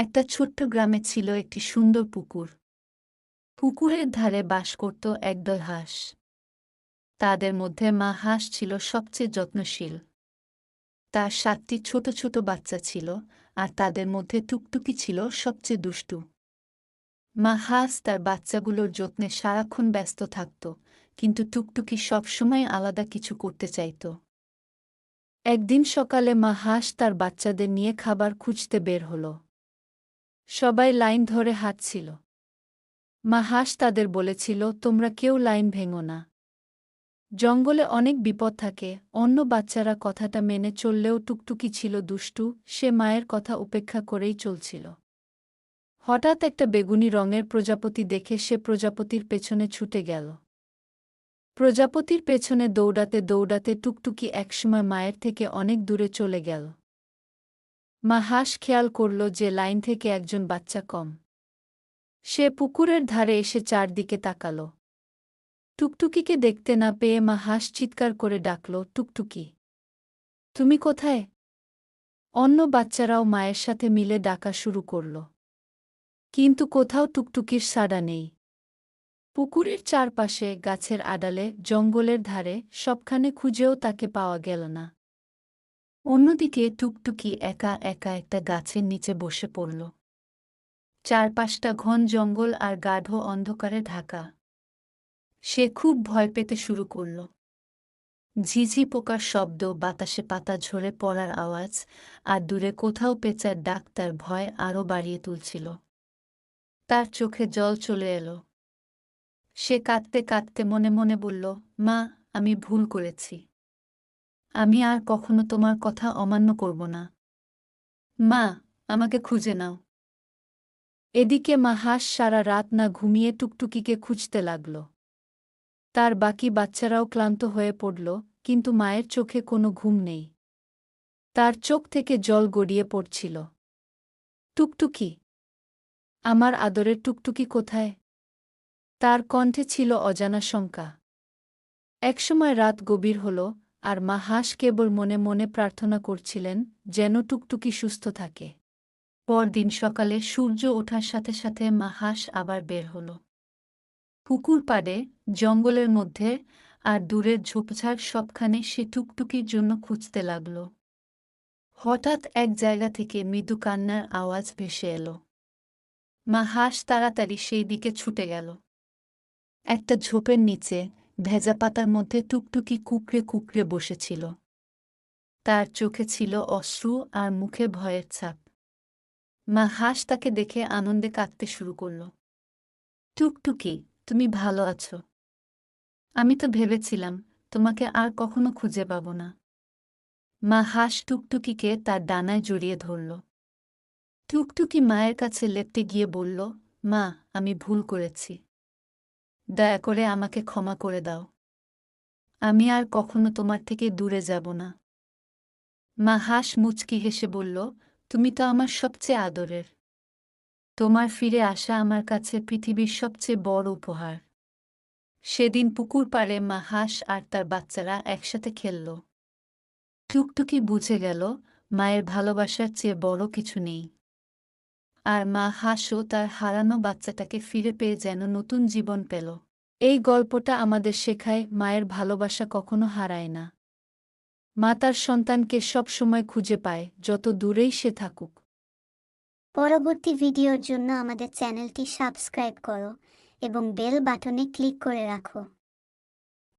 একটা ছোট্ট গ্রামে ছিল একটি সুন্দর পুকুর। পুকুরের ধারে বাস করত একদল হাঁস তাদের মধ্যে মা হাঁস ছিল সবচেয়ে যত্নশীল। তার সাতটি ছোট ছোট বাচ্চা ছিল আর তাদের মধ্যে টুকটুকি ছিল সবচেয়ে দুষ্টু। মা হাঁস তার বাচ্চাগুলোর যত্নে সারাক্ষণ ব্যস্ত থাকত, কিন্তু টুকটুকি সবসময় আলাদা কিছু করতে চাইত। একদিন সকালে মা হাঁস তার বাচ্চাদের নিয়ে খাবার খুঁজতে বের হল। সবাই লাইন ধরে হাঁটছিল। মা হাঁস তাদের বলেছিল, তোমরা কেউ লাইন ভেঙো না। জঙ্গলে অনেক বিপদ থাকে, অন্য বাচ্চারা কথাটা মেনে চললেও টুকটুকি ছিল দুষ্টু, সে মায়ের কথা উপেক্ষা করেই চলছিল। হঠাৎ একটা বেগুনি রঙের প্রজাপতি দেখে সে প্রজাপতির পেছনে ছুটে গেল। প্রজাপতির পেছনে দৌড়াতে দৌড়াতে টুকটুকি একসময় মায়ের থেকে অনেক দূরে চলে গেল। মা হাঁস খেয়াল করল যে লাইন থেকে একজন বাচ্চা কম। সে পুকুরের ধারে এসে চারদিকে তাকাল। টুকটুকিকে দেখতে না পেয়ে মা হাঁস চিৎকার করে ডাকল, টুকটুকি, তুমি কোথায়? অন্য বাচ্চারাও মায়ের সাথে মিলে ডাকা শুরু করল। কিন্তু কোথাও টুকটুকির সাড়া নেই। পুকুরের চারপাশে গাছের আড়ালে, জঙ্গলের ধারে, সবখানে খুঁজেও তাকে পাওয়া গেল না। অন্যদিকে টুকটুকি একা একা একটা গাছের নিচে বসে পড়ল। চারপাশটা ঘন জঙ্গল আর গাঢ় অন্ধকারে ঢাকা। সে খুব ভয় পেতে শুরু করল। ঝিঝি পোকার শব্দ, বাতাসে পাতা ঝরে পড়ার আওয়াজ আর দূরে কোথাও পেঁচার ডাক তার ভয় আরও বাড়িয়ে তুলছিল। তার চোখে জল চলে এলো। সে কাঁদতে কাঁদতে মনে মনে বলল, মা, আমি ভুল করেছি। আমি আর কখনো তোমার কথা অমান্য করব না। মা, আমাকে খুঁজে নাও। এদিকে মা হাঁস সারা রাত না ঘুমিয়ে টুকটুকিকে খুঁজতে লাগল। তার বাকি বাচ্চারাও ক্লান্ত হয়ে পড়ল, কিন্তু মায়ের চোখে কোনো ঘুম নেই। তার চোখ থেকে জল গড়িয়ে পড়ছিল। টুকটুকি, আমার আদরের টুকটুকি কোথায়? তার কণ্ঠে ছিল অজানা শঙ্কা। একসময় রাত গভীর হল আর মা হাঁস কেবল মনে মনে প্রার্থনা করছিলেন যেন টুকটুকি সুস্থ থাকে। পরদিন সকালে সূর্য ওঠার সাথে সাথে মা হাঁস আবার বের হল। পুকুর পাড়ে, জঙ্গলের মধ্যে আর দূরের ঝোপঝাড় সবখানে সে টুকটুকির জন্য খুঁজতে লাগল। হঠাৎ এক জায়গা থেকে মৃদু কান্নার আওয়াজ ভেসে এলো। মা হাঁস তাড়াতাড়ি সেই দিকে ছুটে গেল। একটা ঝোপের নিচে ভেজা পাতার মধ্যে টুকটুকি কুকড়ে কুকড়ে বসেছিল। তার চোখে ছিল অশ্রু আর মুখে ভয়ের ছাপ। মা হাঁস তাকে দেখে আনন্দে কাঁদতে শুরু করল। টুকটুকি, তুমি ভালো আছো। আমি তো ভেবেছিলাম তোমাকে আর কখনো খুঁজে পাব না। মা হাঁস টুকটুকিকে তার ডানায় জড়িয়ে ধরল। টুকটুকি মায়ের কাছে লেপটে গিয়ে বলল, মা, আমি ভুল করেছি। দয়া করে আমাকে ক্ষমা করে দাও। আমি আর কখনো তোমার থেকে দূরে যাব না। মা হাঁস মুচকি হেসে বলল, তুমি তো আমার সবচেয়ে আদরের। তোমার ফিরে আসা আমার কাছে পৃথিবীর সবচেয়ে বড় উপহার। সেদিন পুকুর পাড়ে মা হাঁস আর তার বাচ্চারা একসাথে খেলল। টুকটুকি বুঝে গেল, মায়ের ভালোবাসার চেয়ে বড় কিছু নেই। আর মা হাঁসও তার হারানো বাচ্চাটাকে ফিরে পেয়ে যেন নতুন জীবন পেল। এই গল্পটা আমাদের শেখায় মায়ের ভালোবাসা কখনো হারায় না। মা তার সন্তানকে সব সময় খুঁজে পায়, যত দূরেই সে থাকুক। পরবর্তী ভিডিওর জন্য আমাদের চ্যানেলটি সাবস্ক্রাইব করো এবং বেল বাটনে ক্লিক করে রাখো।